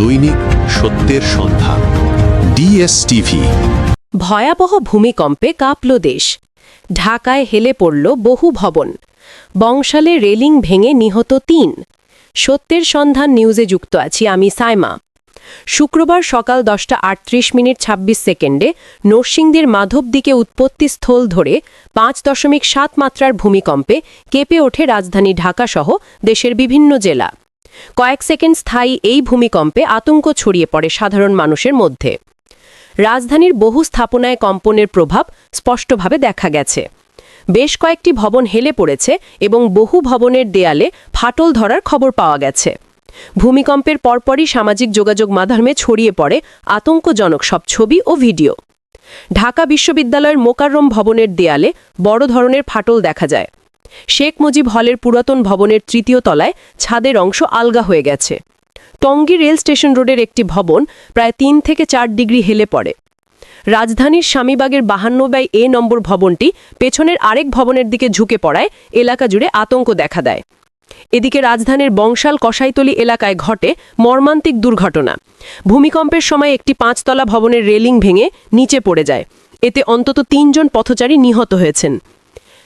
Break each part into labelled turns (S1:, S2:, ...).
S1: দৈনিক সত্যের সন্ধান। ডিএসটিভি।
S2: ভয়াবহ ভূমিকম্পে কাঁপল দেশ। ঢাকায় হেলে পড়ল বহু ভবন। বংশালে রেলিং ভেঙে নিহত তিন। সত্যের সন্ধান নিউজে যুক্ত আছি আমি সাইমা। শুক্রবার সকাল দশটা আটত্রিশ মিনিট ২৬ সেকেন্ডে নরসিংদীর মাধব দিকে উৎপত্তি স্থল ধরে পাঁচ দশমিক সাত মাত্রার ভূমিকম্পে কেঁপে ওঠে রাজধানী ঢাকাসহ দেশের বিভিন্ন জেলা। কয়েক সেকেন্ড স্থায়ী এই ভূমিকম্পে আতঙ্ক ছড়িয়ে পড়ে সাধারণ মানুষের মধ্যে। রাজধানীর বহু স্থাপনায় কম্পনের প্রভাব স্পষ্টভাবে দেখা গেছে। বেশ কয়েকটি ভবন হেলে পড়েছে এবং বহু ভবনের দেয়ালে ফাটল ধরার খবর পাওয়া গেছে। ভূমিকম্পের পরপরই সামাজিক যোগাযোগ মাধ্যমে ছড়িয়ে পড়ে আতঙ্কজনক সব ছবি ও ভিডিও। ঢাকা বিশ্ববিদ্যালয়ের মোকাররম ভবনের দেয়ালে বড় ধরনের ফাটল দেখা যায়। শেখ মুজিব হলের পুরাতন ভবনের তৃতীয় তলায় ছাদের অংশ আলগা হয়ে গেছে। টঙ্গী রেল স্টেশন রোডের একটি ভবন প্রায় তিন থেকে চার ডিগ্রি হেলে পড়ে। রাজধানীর স্বামীবাগের বাহান্ন বাই এ নম্বর ভবনটি পেছনের আরেক ভবনের দিকে ঝুঁকে পড়ায় এলাকা জুড়ে আতঙ্ক দেখা দেয়। এদিকে রাজধানীর বংশাল কসাইতলি এলাকায় ঘটে মর্মান্তিক দুর্ঘটনা। ভূমিকম্পের সময় একটি পাঁচতলা ভবনের রেলিং ভেঙে নিচে পড়ে যায়। এতে অন্তত তিনজন পথচারী নিহত হয়েছেন।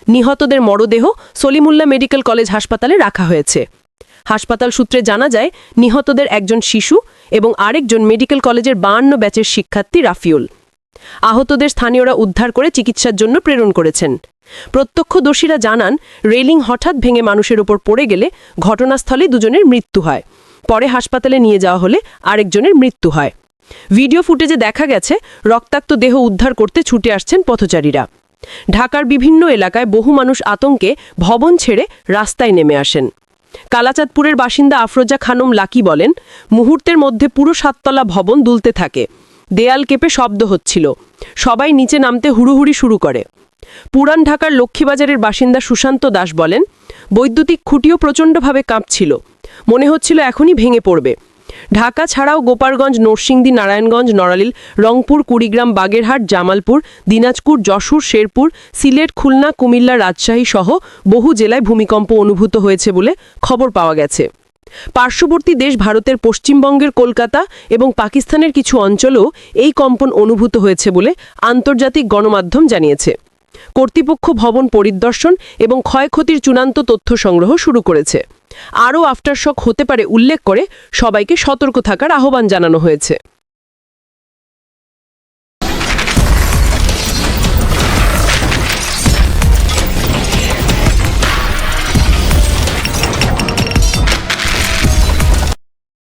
S2: নিহতদের মরদেহ সলিমুল্লাহ মেডিকেল কলেজ হাসপাতালে রাখা হয়েছে। হাসপাতাল সূত্রে জানা যায়, নিহতদের একজন শিশু এবং আরেকজন মেডিকেল কলেজের বায়ান্ন ব্যাচের শিক্ষার্থী রাফিউল। আহতদের স্থানীয়রা উদ্ধার করে চিকিৎসার জন্য প্রেরণ করেছেন। প্রত্যক্ষদর্শীরা জানান, রেলিং হঠাৎ ভেঙে মানুষের ওপর পড়ে গেলে ঘটনাস্থলে দুজনের মৃত্যু হয়। পরে হাসপাতালে নিয়ে যাওয়া হলে আরেকজনের মৃত্যু হয়। ভিডিও ফুটেজে দেখা গেছে, রক্তাক্ত দেহ উদ্ধার করতে ছুটে আসছেন পথচারীরা। ঢাকার বিভিন্ন এলাকায় বহু মানুষ আতঙ্কে ভবন ছেড়ে রাস্তায় নেমে আসেন। কালাচাঁদপুরের বাসিন্দা আফরোজা খানম লাকি বলেন, মুহূর্তের মধ্যে পুরো সাততলা ভবন দুলতে থাকে। দেয়াল কেঁপে শব্দ হচ্ছিল। সবাই নিচে নামতে হুড়ুহুড়ি শুরু করে। পুরান ঢাকার লক্ষ্মীবাজারের বাসিন্দা সুশান্ত দাস বলেন, বৈদ্যুতিক খুঁটিও প্রচণ্ডভাবে কাঁপছিল। মনে হচ্ছিল এখনই ভেঙে পড়বে। ঢাকা ছাড়াও গোপালগঞ্জ, নরসিংদী, নারায়ণগঞ্জ নড়ালিল রংপুর, কুড়িগ্রাম, বাগেরহাট, জামালপুর, দিনাজপুর, যশোর, শেরপুর, সিলেট, খুলনা, কুমিল্লা, রাজশাহী সহ বহু জেলায় ভূমিকম্প অনুভূত হয়েছে বলে খবর পাওয়া গেছে। পার্শ্ববর্তী দেশ ভারতের পশ্চিমবঙ্গের কলকাতা এবং পাকিস্তানের কিছু অঞ্চলেও এই কম্পন অনুভূত হয়েছে বলে আন্তর্জাতিক গণমাধ্যম জানিয়েছে। কর্তৃপক্ষ ভবন পরিদর্শন এবং ক্ষয়ক্ষতির চূড়ান্ত তথ্য সংগ্রহ শুরু করেছে। আরও আফটারশক হতে পারে উল্লেখ করে সবাইকে সতর্ক থাকার আহ্বান জানানো হয়েছে।